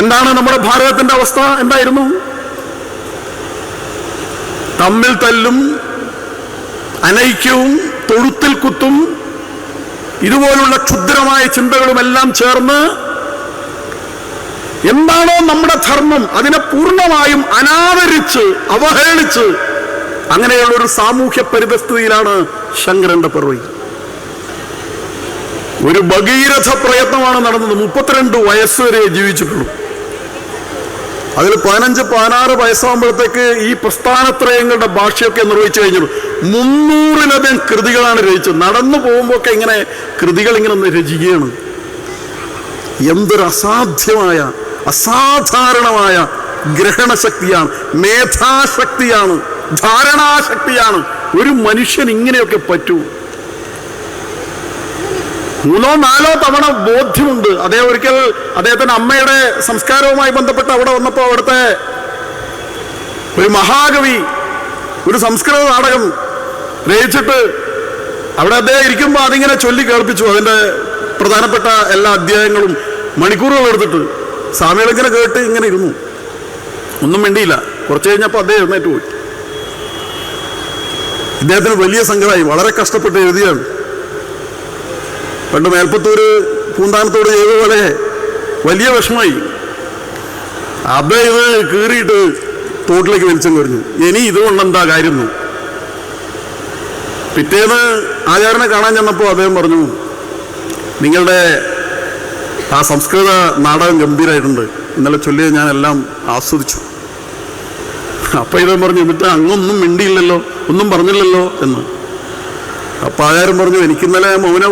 എന്താണ് നമ്മുടെ ഭാരതത്തിന്റെ അവസ്ഥ? എന്തായിരുന്നു? തമ്മിൽ തല്ലും അനൈക്യവും തൊഴുത്തിൽ കുത്തും ഇതുപോലുള്ള ക്ഷുദ്രമായ ചിന്തകളുമെല്ലാം ചേർന്ന് എന്താണോ നമ്മുടെ ധർമ്മം അതിനെ പൂർണമായും അനാദരിച്ച് അവഹേളിച്ച് അങ്ങനെയുള്ള ഒരു സാമൂഹ്യ പരിതസ്ഥിതിയിലാണ് ശങ്കരന്റെ പിറവി. ഒരു ഭഗീരഥ പ്രയത്നമാണ് നടന്നത്. മുപ്പത്തിരണ്ട് വയസ്സ് വരെ ജീവിച്ചിട്ടുള്ളൂ. അതിൽ പതിനഞ്ച് പതിനാറ് വയസ്സാകുമ്പോഴത്തേക്ക് ഈ പ്രസ്ഥാനത്രയങ്ങളുടെ ഭാഷയൊക്കെ നിർവഹിച്ചു കഴിഞ്ഞു. മുന്നൂറിലധികം കൃതികളാണ് രചിച്ചത്. നടന്നു പോകുമ്പോഴൊക്കെ ഇങ്ങനെ കൃതികൾ ഇങ്ങനെ രചിക്കുകയാണ്. എന്തൊരു അസാധ്യമായ അസാധാരണമായ ഗ്രഹണശക്തിയാണ് മേധാശക്തിയാണ് ധാരണാശക്തിയാണ് ഒരു മനുഷ്യൻ ഇങ്ങനെയൊക്കെ പറ്റൂ. മൂന്നോ നാലോ തവണ ബോധ്യമുണ്ട്. അദ്ദേഹം ഒരിക്കൽ അദ്ദേഹത്തിന്റെ അമ്മയുടെ സംസ്കാരവുമായി ബന്ധപ്പെട്ട് അവിടെ വന്നപ്പോൾ അവിടുത്തെ ഒരു മഹാകവി ഒരു സംസ്കൃത നാടകം രചിച്ചിട്ട് അവിടെ അദ്ദേഹം ഇരിക്കുമ്പോൾ അതിങ്ങനെ ചൊല്ലി കേൾപ്പിച്ചു. അതിന്റെ പ്രധാനപ്പെട്ട എല്ലാ അധ്യായങ്ങളും മണിക്കൂറുകൾ എടുത്തിട്ട് സ്വാമികൾ ഇങ്ങനെ കേട്ട് ഇങ്ങനെ ഇരുന്നു. ഒന്നും വേണ്ടിയില്ല കുറച്ച് കഴിഞ്ഞപ്പോൾ അദ്ദേഹം എഴുന്നേറ്റ് പോയി. ഇദ്ദേഹത്തിന് വലിയ സംഘടനയായി വളരെ കഷ്ടപ്പെട്ട് എഴുതിയാണ്. പണ്ട് മേൽപ്പത്തൂര് പൂന്താനത്തോട് ചെയ്ത പോലെ വലിയ വിഷമായി. അബ ഇത് കീറിയിട്ട് തോട്ടിലേക്ക് വലിച്ചും കുറഞ്ഞു. ഇനി ഇതുകൊണ്ട് എന്താ കാര്യം പിറ്റേന്ന് ആചാരനെ കാണാൻ ചെന്നപ്പോൾ അദ്ദേഹം പറഞ്ഞു നിങ്ങളുടെ ആ സംസ്കൃത നാടകം ഗംഭീരമായിട്ടുണ്ട് ഇന്നലെ ചൊല്ലിയത് ഞാനെല്ലാം ആസ്വദിച്ചു. അപ്പം ഇദ്ദേഹം പറഞ്ഞു എന്നിട്ട് അങ്ങൊന്നും മിണ്ടിയില്ലല്ലോ ഒന്നും പറഞ്ഞില്ലല്ലോ എന്ന്. അപ്പം ആചാരം പറഞ്ഞു എനിക്കിന്നലെ മൗന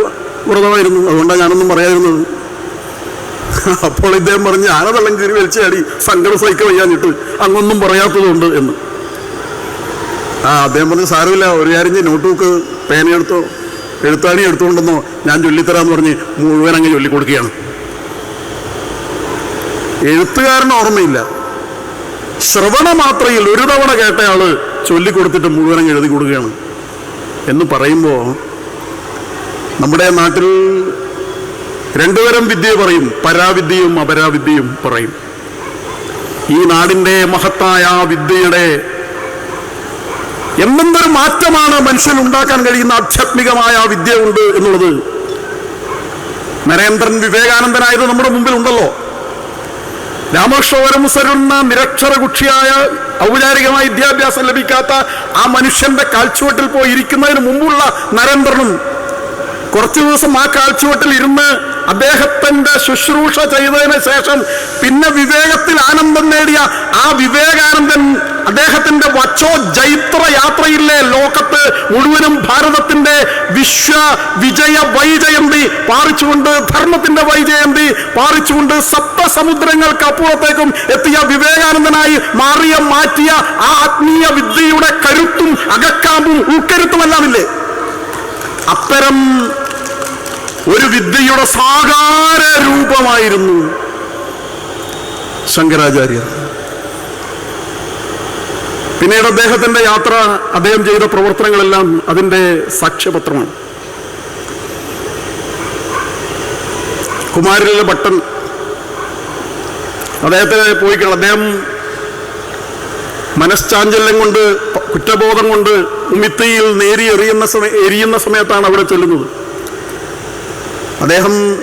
വ്രതമായിരുന്നു അതുകൊണ്ടാണ് ഞാനൊന്നും പറയാതിരുന്നത്. അപ്പോൾ ഇദ്ദേഹം പറഞ്ഞു ആനതള്ളം കീറി വലിച്ചാടി സങ്കടം സഹിക്കാൻ വയ്യാഞ്ഞിട്ട്. അങ്ങൊന്നും പറയാത്തതുകൊണ്ട് എന്ന്. ആ അദ്ദേഹം പറഞ്ഞ് സാരമില്ല ഒരു കാര്യം നോട്ട് ബുക്ക് പേനയെടുത്തോ എഴുത്താണി എടുത്തുകൊണ്ടെന്നോ ഞാൻ ചൊല്ലിത്തരാന്ന് പറഞ്ഞ് മുഴുവൻ അങ്ങ് ചൊല്ലിക്കൊടുക്കുകയാണ്. എഴുത്തുകാരന് ഓർമ്മയില്ല. ശ്രവണ മാത്രയിൽ ഒരു തവണ കേട്ടയാൾ ചൊല്ലിക്കൊടുത്തിട്ട് മുഴുവൻ അങ്ങ് എഴുതി കൊടുക്കുകയാണ്. എന്ന് പറയുമ്പോൾ നമ്മുടെ നാട്ടിൽ രണ്ടുതരം വിദ്യ പറയും. പരാവിദ്യയും അപരാവിദ്യയും പറയും. ഈ നാടിന്റെ മഹത്തായ വിദ്യയുടെ എന്തെന്തൊരു മാറ്റമാണ് മനുഷ്യൻ ഉണ്ടാക്കാൻ കഴിയുന്ന ആധ്യാത്മികമായ വിദ്യ ഉണ്ട് എന്നുള്ളത് നരേന്ദ്രൻ വിവേകാനന്ദനായത് നമ്മുടെ മുമ്പിൽ ഉണ്ടല്ലോ രാമകൃഷ്ണവരമുസരുന്ന നിരക്ഷര കുക്ഷിയായ ഔപചാരികമായ വിദ്യാഭ്യാസം ലഭിക്കാത്ത ആ മനുഷ്യന്റെ കാൽച്ചുവട്ടിൽ പോയി ഇരിക്കുന്നതിന് മുമ്പുള്ള നരേന്ദ്രനും കുറച്ചു ദിവസം ആ കാൽച്ചുവട്ടിൽ ഇരുന്ന് അദ്ദേഹത്തിന്റെ ശുശ്രൂഷ ചെയ്തതിന് ശേഷം പിന്നെ വിവേകത്തിൽ ആനന്ദം നേടിയ ആ വിവേകാനന്ദൻ അദ്ദേഹത്തിന്റെ വച്ചോ ജൈത്ര യാത്രയിലെ ലോകത്ത് മുഴുവനും ഭാരതത്തിന്റെ വിശ്വ വിജയ വൈജയന്തി പാറിച്ചുകൊണ്ട് ധർമ്മത്തിന്റെ വൈജയന്തി പാറിച്ചുകൊണ്ട് സപ്തസമുദ്രങ്ങൾക്ക് അപ്പുറത്തേക്കും എത്തിയ വിവേകാനന്ദനായി മാറിയ മാറ്റിയ ആ ആത്മീയ വിദ്യയുടെ കരുത്തും അകക്കാമ്പും ഉൾക്കരുത്തുമെല്ലാമില്ലേ അത്തരം ഒരു വിദ്യയുടെ സാകാര രൂപമായിരുന്നു ശങ്കരാചാര്യർ. പിന്നീട് അദ്ദേഹത്തിന്റെ യാത്ര അദ്ദേഹം ചെയ്ത പ്രവർത്തനങ്ങളെല്ലാം അതിന്റെ സാക്ഷ്യപത്രമാണ്. കുമാരിലെ ഭട്ടൻ അദ്ദേഹത്തെ പോയി അദ്ദേഹം മനഃശാഞ്ചല്യം കൊണ്ട് കുറ്റബോധം കൊണ്ട് ഉമിത്തിയിൽ നേരി എറിയുന്ന സമയ എരിയുന്ന സമയത്താണ് അവിടെ ചെല്ലുന്നത്. അദ്ദേഹം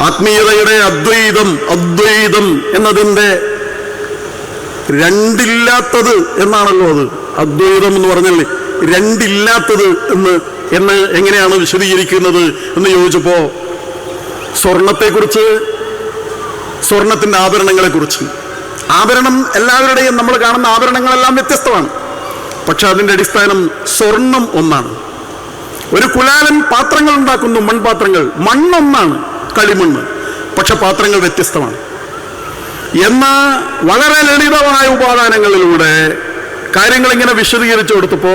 ആത്മീയതയുടെ അദ്വൈതം അദ്വൈതം എന്നതിന്റെ രണ്ടില്ലാത്തത് എന്നാണല്ലോ അത്. അദ്വൈതം എന്ന് പറഞ്ഞാൽ രണ്ടില്ലാത്തത് എന്ന് എന്ന് എങ്ങനെയാണ് വിശദീകരിക്കുന്നത് എന്ന് ചോദിച്ചപ്പോ സ്വർണത്തെക്കുറിച്ച് സ്വർണത്തിന്റെ ആഭരണങ്ങളെക്കുറിച്ച്. ആഭരണം എല്ലാവരുടെയും നമ്മൾ കാണുന്ന ആഭരണങ്ങളെല്ലാം വ്യത്യസ്തമാണ്. പക്ഷെ അതിന്റെ അടിസ്ഥാനം സ്വർണം ഒന്നാണ്. ഒരു കുലാലൻ പാത്രങ്ങൾ ഉണ്ടാക്കുന്നു മൺപാത്രങ്ങൾ. മണ്ണൊന്നാണ് കളിമണ്ണ്. പക്ഷെ പാത്രങ്ങൾ വ്യത്യസ്തമാണ്. എന്ന വളരെ ലളിതമായ ഉപാദാനങ്ങളിലൂടെ കാര്യങ്ങൾ ഇങ്ങനെ വിശദീകരിച്ചു കൊടുത്തപ്പോ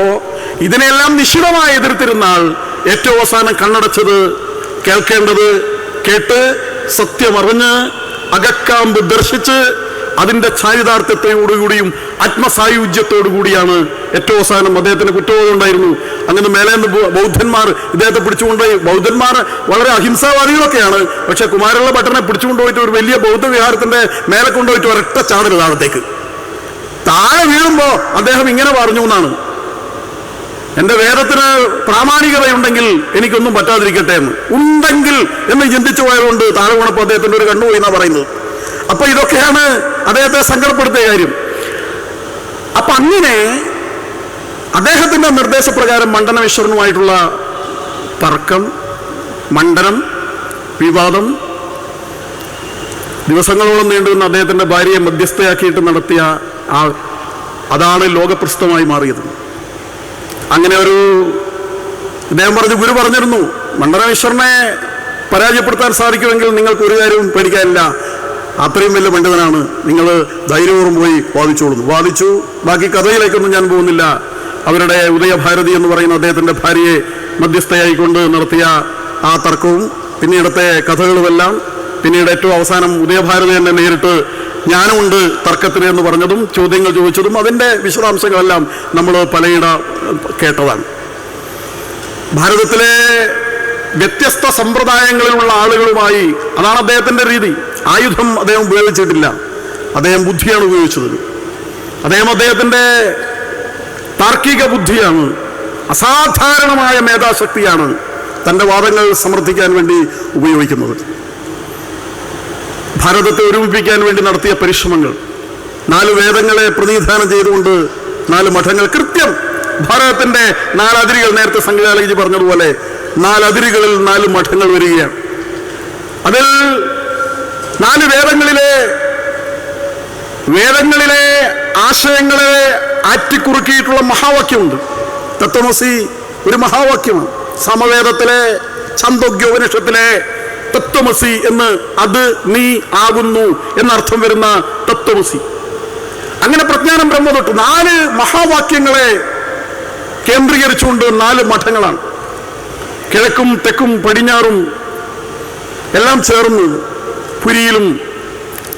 ഇതിനെല്ലാം നിശിതമായി എതിർത്തിരുന്നാൽ ഏറ്റവും അവസാനം കണ്ണടച്ചത് കേൾക്കേണ്ടത് കേട്ട് സത്യമറിഞ്ഞ് അകക്കാമ്പ് ദർശിച്ച് അതിന്റെ ചാരിതാർത്ഥ്യത്തോടുകൂടിയും ആത്മസായുജ്യത്തോടു കൂടിയാണ് ഏറ്റവും അവസാനം അദ്ദേഹത്തിന് കുറ്റബോധം ഉണ്ടായിരുന്നു അങ്ങനെ മേലെ ബൗദ്ധന്മാർ ഇദ്ദേഹത്തെ പിടിച്ചുകൊണ്ടുപോയി. ബൗദ്ധന്മാർ വളരെ അഹിംസാവാദികളൊക്കെയാണ്. പക്ഷെ കുമാരള്ള ഭട്ടനെ പിടിച്ചുകൊണ്ടുപോയിട്ട് ഒരു വലിയ ബൗദ്ധ വിഹാരത്തിന്റെ മേലെ കൊണ്ടുപോയിട്ട് ഒരൊറ്റ ചാടൽ താഴത്തേക്ക്. താഴെ വീഴുമ്പോൾ അദ്ദേഹം ഇങ്ങനെ പറഞ്ഞു എന്നാണ്. എന്റെ വേദത്തിന് പ്രാമാണികതയുണ്ടെങ്കിൽ എനിക്കൊന്നും പറ്റാതിരിക്കട്ടെ എന്ന്. ഉണ്ടെങ്കിൽ എന്ന് ചിന്തിച്ചു പോയതുകൊണ്ട് താഴെ വീണപ്പോൾ അദ്ദേഹത്തിന്റെ ഒരു കണ്ണുപോയി എന്നാ പറയുന്നത്. അപ്പൊ ഇതൊക്കെയാണ് അദ്ദേഹത്തെ സങ്കടപ്പെടുത്തിയ കാര്യം. അപ്പൊ അങ്ങനെ അദ്ദേഹത്തിന്റെ നിർദ്ദേശപ്രകാരം മണ്ഡനമേശ്വരനുമായിട്ടുള്ള തർക്കം മണ്ഡനം വിവാദം ദിവസങ്ങളോളം നീണ്ടുനിന്ന അദ്ദേഹത്തിന്റെ ഭാര്യയെ മധ്യസ്ഥയാക്കിയിട്ട് നടത്തിയ ആ അതാണ് ലോകപ്രസിദ്ധമായി മാറിയത്. അങ്ങനെ ഒരു അദ്ദേഹം പറഞ്ഞു ഗുരു പറഞ്ഞിരുന്നു മണ്ഡലമേശ്വരനെ പരാജയപ്പെടുത്താൻ സാധിക്കുമെങ്കിൽ നിങ്ങൾക്ക് ഒരു കാര്യവും പേടിക്കാനില്ല. അത്രയും വലിയ പണ്ഡിതനാണ്. നിങ്ങൾ ധൈര്യപൂർവം പോയി വാദിച്ചോളുന്നു. വാദിച്ചു. ബാക്കി കഥയിലേക്കൊന്നും ഞാൻ പോകുന്നില്ല. അവരുടെ ഉദയഭാരതി എന്ന് പറയുന്ന അദ്ദേഹത്തിന്റെ ഭാര്യയെ മധ്യസ്ഥയായിക്കൊണ്ട് നടത്തിയ ആ തർക്കവും പിന്നീടത്തെ കഥകളുമെല്ലാം പിന്നീട് ഏറ്റവും അവസാനം ഉദയഭാരതി തന്നെ നേരിട്ട് ജ്ഞാനമുണ്ട് തർക്കത്തിന് എന്ന് പറഞ്ഞതും ചോദ്യങ്ങൾ ചോദിച്ചതും അതിന്റെ വിശദാംശങ്ങളെല്ലാം നമ്മൾ പലയിട കേട്ടതാണ്. ഭാരതത്തിലെ വ്യത്യസ്ത സമ്പ്രദായങ്ങളിലുള്ള ആളുകളുമായി അതാണ് അദ്ദേഹത്തിന്റെ രീതി. ആയുധം അദ്ദേഹം ഉപയോഗിച്ചിട്ടില്ല. അദ്ദേഹം ബുദ്ധിയാണ് ഉപയോഗിച്ചത്. അദ്ദേഹം അദ്ദേഹത്തിന്റെ താർക്കിക ബുദ്ധിയാണ്. അസാധാരണമായ മേധാശക്തിയാണ് തന്റെ വാദങ്ങൾ സമർത്ഥിക്കാൻ വേണ്ടി ഉപയോഗിക്കുന്നത്. ഭാരതത്തെ ഒരുമിപ്പിക്കാൻ വേണ്ടി നടത്തിയ പരിശ്രമങ്ങൾ നാല് വേദങ്ങളെ പ്രതിനിധാനം ചെയ്തുകൊണ്ട് നാല് മഠങ്ങൾ. കൃത്യം ഭാരതത്തിന്റെ നാലതിരുകൾ നേരത്തെ സംഘകാലജി പറഞ്ഞതുപോലെ നാലതിരുകളിൽ നാല് മഠങ്ങൾ വരികയാണ്. അതിൽ നാല് വേദങ്ങളിലെ വേദങ്ങളിലെ ആശയങ്ങളെ ആറ്റിക്കുറുക്കിയിട്ടുള്ള മഹാവാക്യമുണ്ട്. തത്വമസി ഒരു മഹാവാക്യമാണ്. സമവേദത്തിലെ ചന്തോഗ്യോപനിഷത്തിലെ തത്വമസി എന്ന് അത് നീ ആകുന്നു എന്നർത്ഥം വരുന്ന തത്വമസി. അങ്ങനെ പ്രജ്ഞാനം ബ്രഹ്മ തൊട്ട് നാല് മഹാവാക്യങ്ങളെ കേന്ദ്രീകരിച്ചുകൊണ്ട് നാല് മഠങ്ങളാണ്. കിഴക്കും തെക്കും പടിഞ്ഞാറും എല്ലാം ചേർന്ന് പുരിയിലും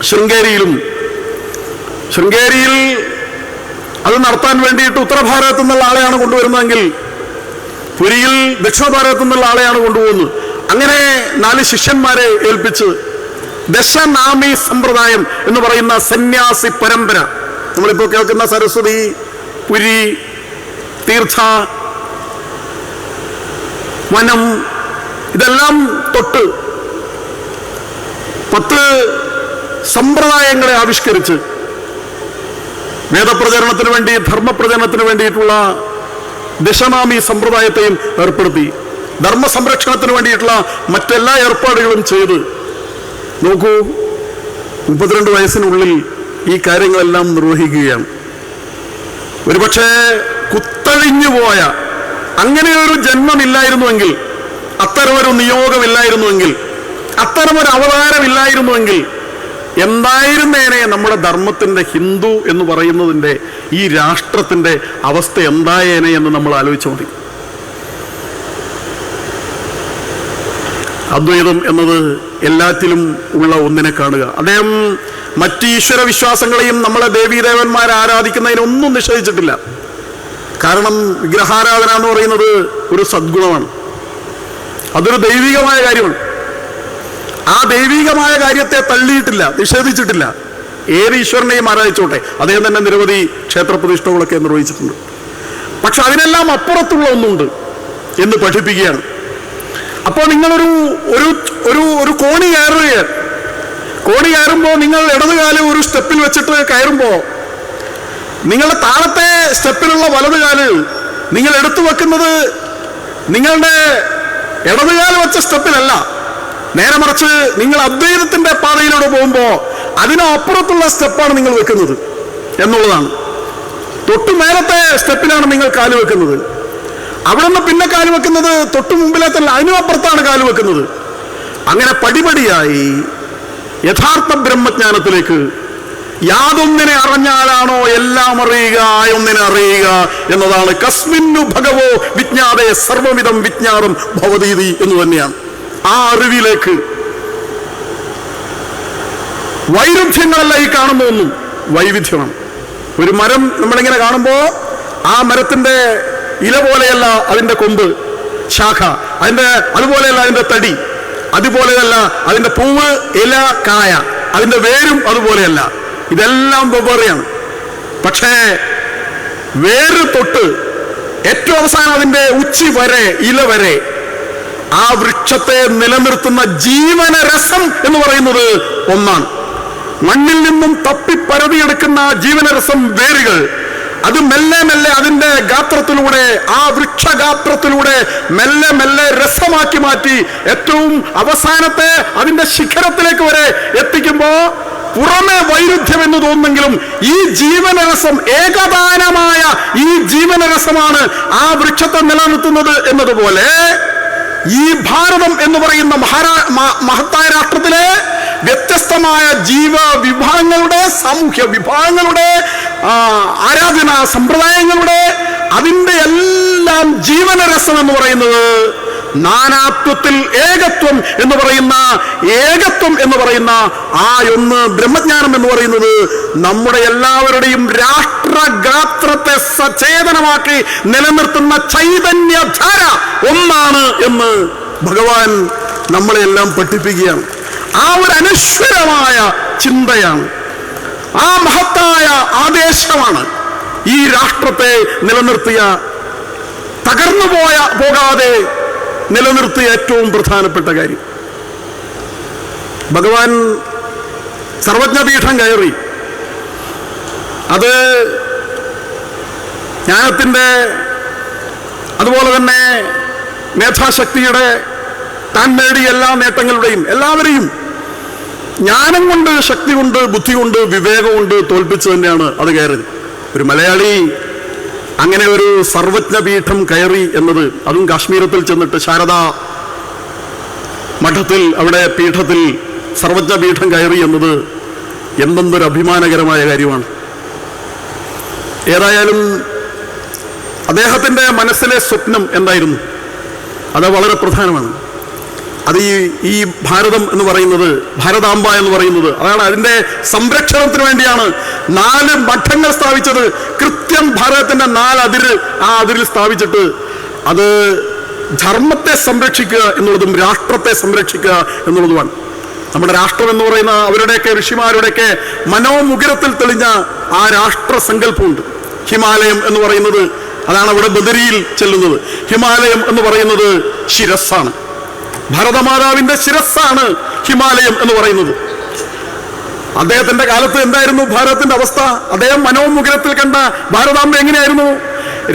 ശൃംഗേരിയിലും. ശൃംഗേരിയിൽ അത് നടത്താൻ വേണ്ടിയിട്ട് ഉത്തരഭാരതത്തിൽ നിന്നുള്ള ആളെയാണ് കൊണ്ടുവരുന്നതെങ്കിൽ പുരിയിൽ ദക്ഷിണ ഭാരതത്തിൽ നിന്നുള്ള ആളെയാണ് കൊണ്ടുപോകുന്നത്. അങ്ങനെ നാല് ശിഷ്യന്മാരെ ഏൽപ്പിച്ച് ദശനാമി സമ്പ്രദായം എന്ന് പറയുന്ന സന്യാസി പരമ്പര. നമ്മളിപ്പോൾ കേൾക്കുന്ന സരസ്വതി പുരി തീർത്ഥ വനം ഇതെല്ലാം തൊട്ട് പത്ത് സമ്പ്രദായങ്ങളെ ആവിഷ്കരിച്ച് വേദപ്രചരണത്തിന് വേണ്ടി ധർമ്മപ്രചരണത്തിന് വേണ്ടിയിട്ടുള്ള ദശനാമി സമ്പ്രദായത്തെയും ഏർപ്പെടുത്തി. ധർമ്മ സംരക്ഷണത്തിന് വേണ്ടിയിട്ടുള്ള മറ്റെല്ലാ ഏർപ്പാടുകളും ചെയ്ത്. നോക്കൂ മുപ്പത്തിരണ്ട് വയസ്സിനുള്ളിൽ ഈ കാര്യങ്ങളെല്ലാം നിർവഹിക്കുകയാണ്. ഒരുപക്ഷെ കുത്തഴിഞ്ഞു പോയ അങ്ങനെയൊരു ജന്മമില്ലായിരുന്നുവെങ്കിൽ അത്തരമൊരു നിയോഗമില്ലായിരുന്നുവെങ്കിൽ അത്തരമൊരു അവതാരമില്ലായിരുന്നുവെങ്കിൽ എന്തായിരുന്നേനെ നമ്മുടെ ധർമ്മത്തിന്റെ ഹിന്ദു എന്ന് പറയുന്നതിന്റെ ഈ രാഷ്ട്രത്തിന്റെ അവസ്ഥ എന്തായേനെ എന്ന് നമ്മൾ ആലോചിച്ചു മതി. അദ്വൈതം എന്നത് എല്ലാത്തിലും ഉള്ള ഒന്നിനെ കാണുക. അദ്ദേഹം മറ്റ് ഈശ്വര വിശ്വാസങ്ങളെയും നമ്മളെ ദേവീദേവന്മാരെ ആരാധിക്കുന്നതിനൊന്നും നിഷേധിച്ചിട്ടില്ല. കാരണം വിഗ്രഹാരാധന എന്ന് പറയുന്നത് ഒരു സദ്ഗുണമാണ്. അതൊരു ദൈവികമായ കാര്യമാണ്. ആ ദൈവികമായ കാര്യത്തെ തള്ളിയിട്ടില്ല നിഷേധിച്ചിട്ടില്ല. ഏത് ഈശ്വരനെയും ആരാധിച്ചോട്ടെ? അദ്ദേഹം തന്നെ നിരവധി ക്ഷേത്രപ്രതിഷ്ഠകളൊക്കെ നിർവഹിച്ചിട്ടുണ്ട്. പക്ഷെ അതിനെല്ലാം അപ്പുറത്തുള്ള ഒന്നുണ്ട് എന്ന് പഠിപ്പിക്കുകയാണ്. അപ്പോൾ നിങ്ങളൊരു ഒരു ഒരു ഒരു കോണി കയറുകയാണ്. കോണി കയറുമ്പോൾ നിങ്ങൾ ഇടതുകാലം ഒരു സ്റ്റെപ്പിൽ വെച്ചിട്ട് കയറുമ്പോൾ നിങ്ങളുടെ താഴത്തെ സ്റ്റെപ്പിലുള്ള വലത് കാലിൽ നിങ്ങൾ എടുത്തു വെക്കുന്നത് നിങ്ങളുടെ ഇടതുകാൽ വെച്ച സ്റ്റെപ്പിലല്ല. നേരെ മറിച്ച് നിങ്ങൾ അദ്വൈതത്തിന്റെ പാതയിലൂടെ പോകുമ്പോൾ അതിനപ്പുറത്തുള്ള സ്റ്റെപ്പാണ് നിങ്ങൾ വെക്കുന്നത് എന്നുള്ളതാണ്. തൊട്ടു മേലത്തെ സ്റ്റെപ്പിലാണ് നിങ്ങൾ കാൽ വെക്കുന്നത്. അവിടെ നിന്ന് പിന്നെ കാൽ വെക്കുന്നത് തൊട്ടു മുമ്പിലത്തെ അതിനപ്പുറത്താണ് കാൽ വെക്കുന്നത്. അങ്ങനെ പടിപടിയായി യഥാർത്ഥ ബ്രഹ്മജ്ഞാനത്തിലേക്ക് യാതൊന്നിനെ അറിഞ്ഞാലാണോ എല്ലാം അറിയുക ഒന്നിനെ അറിയുക എന്നതാണ് കസ്മിന്നു ഭഗവോ വിജ്ഞാതെ സർവവിധം വിജ്ഞാനം ഭവതീതി എന്ന് തന്നെയാണ്. ആ അറിവിലേക്ക്. വൈരുദ്ധ്യങ്ങളല്ല ഈ കാണുന്ന ഒന്നും. വൈവിധ്യമാണ്. ഒരു മരം നമ്മളിങ്ങനെ കാണുമ്പോൾ ആ മരത്തിന്റെ ഇല പോലെയല്ല അതിന്റെ കൊമ്പ് ശാഖ അതിന്റെ അതുപോലെയല്ല അതിന്റെ തടി അതുപോലെയല്ല അതിന്റെ പൂവ് ഇല കായ അതിന്റെ വേരും അതുപോലെയല്ല. ഇതെല്ലാം വെവ്വേറെയാണ്. പക്ഷേ വേര് തൊട്ട് ഏറ്റവും അവസാനം അതിന്റെ ഉച്ചി വരെ ഇല വരെ ആ വൃക്ഷത്തെ നിലനിർത്തുന്ന ജീവന രസം എന്ന് പറയുന്നത് ഒന്നാണ്. മണ്ണിൽ നിന്നും തപ്പി പരതിയെടുക്കുന്ന ജീവനരസം വേരുകൾ. അത് മെല്ലെ മെല്ലെ അതിന്റെ ഗാത്രത്തിലൂടെ ആ വൃക്ഷഗാത്രത്തിലൂടെ മെല്ലെ മെല്ലെ രസമാക്കി മാറ്റി ഏറ്റവും അവസാനത്തെ അതിന്റെ ശിഖരത്തിലേക്ക് വരെ എത്തിക്കുമ്പോ പുറമെ വൈരുദ്ധ്യം എന്ന് തോന്നുമെങ്കിലും ഈ ജീവനരസം ഏകദാനമായ ഈ ജീവനരസമാണ് ആ വൃക്ഷത്തെ നിലനിർത്തുന്നത് എന്നതുപോലെ ഈ ഭാരതം എന്ന് പറയുന്ന മഹാരാ മഹത്തായ രാഷ്ട്രത്തിലെ വ്യത്യസ്തമായ ജീവ വിഭാഗങ്ങളുടെ സാമൂഹ്യ വിഭാഗങ്ങളുടെ ആരാധനാ സമ്പ്രദായങ്ങളുടെ അതിന്റെ എല്ലാം ജീവനരസം എന്ന് പറയുന്നത് നാനാത്വത്തിൽ ഏകത്വം എന്ന് പറയുന്ന ഏകത്വം എന്ന് പറയുന്ന ആ ഒന്ന് ബ്രഹ്മജ്ഞാനം എന്ന് പറയുന്നത് നമ്മുടെ എല്ലാവരുടെയും രാഷ്ട്രഗാത്രത്തെ സചേതനമാക്കി നിലനിർത്തുന്ന ചൈതന്യധാര ഒന്നാണ് എന്ന് ഭഗവാൻ നമ്മളെല്ലാം പഠിപ്പിക്കുകയാണ്. ആ ഒരു അനശ്വരമായ ചിന്തയാണ് ആ മഹത്തായ ആദേശമാണ് ഈ രാഷ്ട്രത്തെ നിലനിർത്തിയ തകർന്നു പോയ പോകാതെ നിലനിർത്തിയ ഏറ്റവും പ്രധാനപ്പെട്ട കാര്യം. ഭഗവാൻ സർവജ്ഞപീഠം കയറി. അത് ജ്ഞാനത്തിന്റെ അതുപോലെ തന്നെ മേധാശക്തിയുടെ താൻ നേടിയ എല്ലാ നേട്ടങ്ങളുടെയും എല്ലാവരെയും ജ്ഞാനം കൊണ്ട് ശക്തി കൊണ്ട് ബുദ്ധി കൊണ്ട് വിവേകം കൊണ്ട് തോൽപ്പിച്ചു തന്നെയാണ് അത് കയറിയത്. ഒരു മലയാളി അങ്ങനെ ഒരു സർവജ്ഞപീഠം കയറി എന്നത് അതും കാശ്മീരത്തിൽ ചെന്നിട്ട് ശാരദ മഠത്തിൽ അവിടെ പീഠത്തിൽ സർവജ്ഞപീഠം കയറി എന്നത് എന്തെന്തൊരു അഭിമാനകരമായ കാര്യമാണ്. ഏതായാലും അദ്ദേഹത്തിന്റെ മനസ്സിലെ സ്വപ്നം എന്തായിരുന്നു? അത് വളരെ പ്രധാനമാണ്. അത് ഈ ഈ ഭാരതം എന്ന് പറയുന്നത് ഭാരതാംബ എന്ന് പറയുന്നത് അതാണ് അതിന്റെ സംരക്ഷണത്തിന് വേണ്ടിയാണ് നാല് മഠങ്ങൾ സ്ഥാപിച്ചത്. കൃത്യം ഭാരതത്തിന്റെ നാല് അതിര് ആ അതിരിൽ സ്ഥാപിച്ചിട്ട് അത് ധർമ്മത്തെ സംരക്ഷിക്കുക എന്നുള്ളതും രാഷ്ട്രത്തെ സംരക്ഷിക്കുക എന്നുള്ളതുമാണ്. നമ്മുടെ രാഷ്ട്രം എന്ന് പറയുന്ന അവരുടെയൊക്കെ ഋഷിമാരുടെയൊക്കെ മനോമുഖരത്തിൽ തെളിഞ്ഞ ആ രാഷ്ട്ര സങ്കല്പമുണ്ട് ഹിമാലയം എന്ന് പറയുന്നത് അതാണ് അവിടെ ബദരിയിൽ ചെല്ലുന്നത്. ഹിമാലയം എന്ന് പറയുന്നത് ശിരസ്സാണ്. ഭാരതമാതാവിന്റെ ശിരസ്സാണ് ഹിമാലയം എന്ന് പറയുന്നത്. അദ്ദേഹത്തിന്റെ കാലത്ത് എന്തായിരുന്നു ഭാരതത്തിന്റെ അവസ്ഥ? അദ്ദേഹം മനോമുഖരത്തിൽ കണ്ട ഭാരതാംബ എങ്ങനെയായിരുന്നു?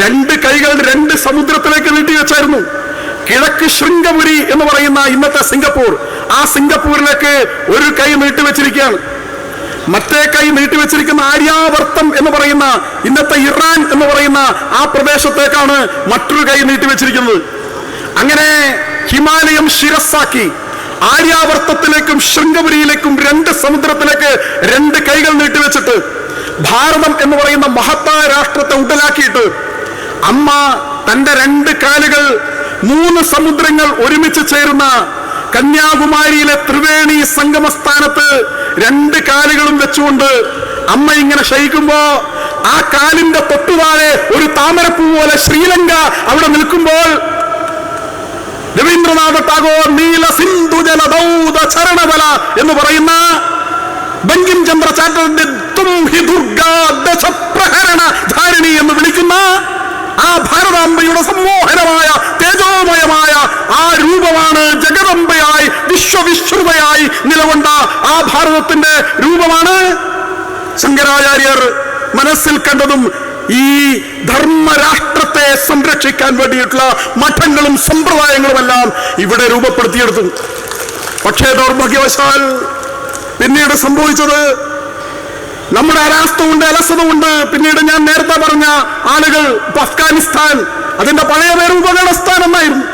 രണ്ട് കൈകൾ രണ്ട് സമുദ്രത്തിലേക്ക് നീട്ടി വെച്ചായിരുന്നു. കിഴക്ക് ശൃംഗപുരി എന്ന് പറയുന്ന ഇന്നത്തെ സിംഗപ്പൂർ. ആ സിംഗപ്പൂരിലേക്ക് ഒരു കൈ നീട്ടി വെച്ചിരിക്കുകയാണ്. മറ്റേ കൈ നീട്ടി വെച്ചിരിക്കുന്ന ആര്യാവർത്തം എന്ന് പറയുന്ന ഇന്നത്തെ ഇറാൻ എന്ന് പറയുന്ന ആ പ്രദേശത്തേക്കാണ് മറ്റൊരു കൈ നീട്ടി വെച്ചിരിക്കുന്നത്. അങ്ങനെ ഹിമാലയം ശിരസ്സാക്കി ആര്യാവർത്തത്തിലേക്കും ശൃംഗപുരിയിലേക്കും രണ്ട് സമുദ്രത്തിലേക്ക് രണ്ട് കൈകൾ നീട്ടിവെച്ചിട്ട് ഭാരതം എന്ന് പറയുന്ന മഹത്തായ രാഷ്ട്രത്തെ ഉടലാക്കിയിട്ട് അമ്മ തന്റെ രണ്ട് കാലുകൾ മൂന്ന് സമുദ്രങ്ങൾ ഒരുമിച്ച് ചേരുന്ന കന്യാകുമാരിയിലെ ത്രിവേണി സംഗമസ്ഥാനത്ത് രണ്ട് കാലുകളും വെച്ചുകൊണ്ട് അമ്മ ഇങ്ങനെ ശയിക്കുമ്പോ ആ കാലിന്റെ തൊട്ടുതാഴെ ഒരു താമരപ്പൂ പോലെ ശ്രീലങ്ക അവിടെ നിൽക്കുമ്പോൾ രവീന്ദ്രനാഥ ടാഗോർ നീല സിന്ധു ജല ദൗത ചരണബല എന്ന് പറയുന്ന ബങ്കിം ചന്ദ്ര ചാറ്റർജി തുംഹി ദുർഗാ ദശപ്രഹരണ ധാരിണി എന്ന് വിളിക്കുന്ന ആ ഭാരതാംബയുടെ സമ്മോഹനമായ തേജോമയമായ ആ രൂപമാണ് ജഗദംബയായി വിശ്വവിശ്രുതയായി നിലകൊണ്ട ആ ഭാരതത്തിന്റെ രൂപമാണ്. ശങ്കരാചാര്യർ മനസ്സിൽ കണ്ടതും ഈ ധർമ്മരാഷ്ട്രത്തെ സംരക്ഷിക്കാൻ വേണ്ടിയിട്ടുള്ള മഠങ്ങളും സമ്പ്രദായങ്ങളുമെല്ലാം ഇവിടെ രൂപപ്പെടുത്തിയെടുത്തു. പക്ഷേ ദൗർഭാഗ്യവശാൽ പിന്നീട് സംഭവിച്ചത് നമ്മുടെ അരാസ്ഥമുണ്ട് അലസതമുണ്ട് പിന്നീട് ഞാൻ നേരത്തെ പറഞ്ഞ ആളുകൾ അഫ്ഗാനിസ്ഥാൻ അതിന്റെ പഴയ പേര് ഉപകരണസ്ഥാൻ എന്നായിരുന്നു.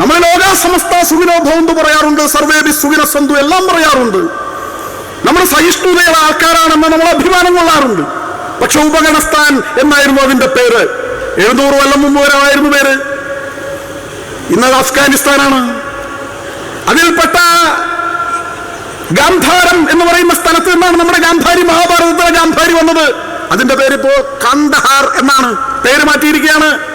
നമ്മൾ ലോകാസമസ്ത സുഖിനോ എന്ന് പറയാറുണ്ട് സർവേബി സുഖിന സന്തു എല്ലാം പറയാറുണ്ട്. നമ്മൾ സഹിഷ്ണുതയുള്ള ആൾക്കാരാണെന്ന് നമ്മൾ അഭിമാനം കൊള്ളാറുണ്ട്. പക്ഷെ ഉപഗണസ്ഥാൻ എന്നായിരുന്നു അതിന്റെ പേര്. എഴുന്നൂറ് കൊല്ലം മുമ്പ് വരെ ആയിരുന്നു പേര്. ഇന്നത് അഫ്ഗാനിസ്ഥാനാണ്. അതിൽപ്പെട്ട ഗാന്ധാരം എന്ന് പറയുന്ന സ്ഥലത്ത് നിന്നാണ് നമ്മുടെ ഗാന്ധാരി മഹാഭാരതത്തിലെ ഗാന്ധാരി വന്നത്. അതിന്റെ പേരിപ്പോ കന്ദഹാർ എന്നാണ്. പേര് മാറ്റിയിരിക്കുകയാണ്.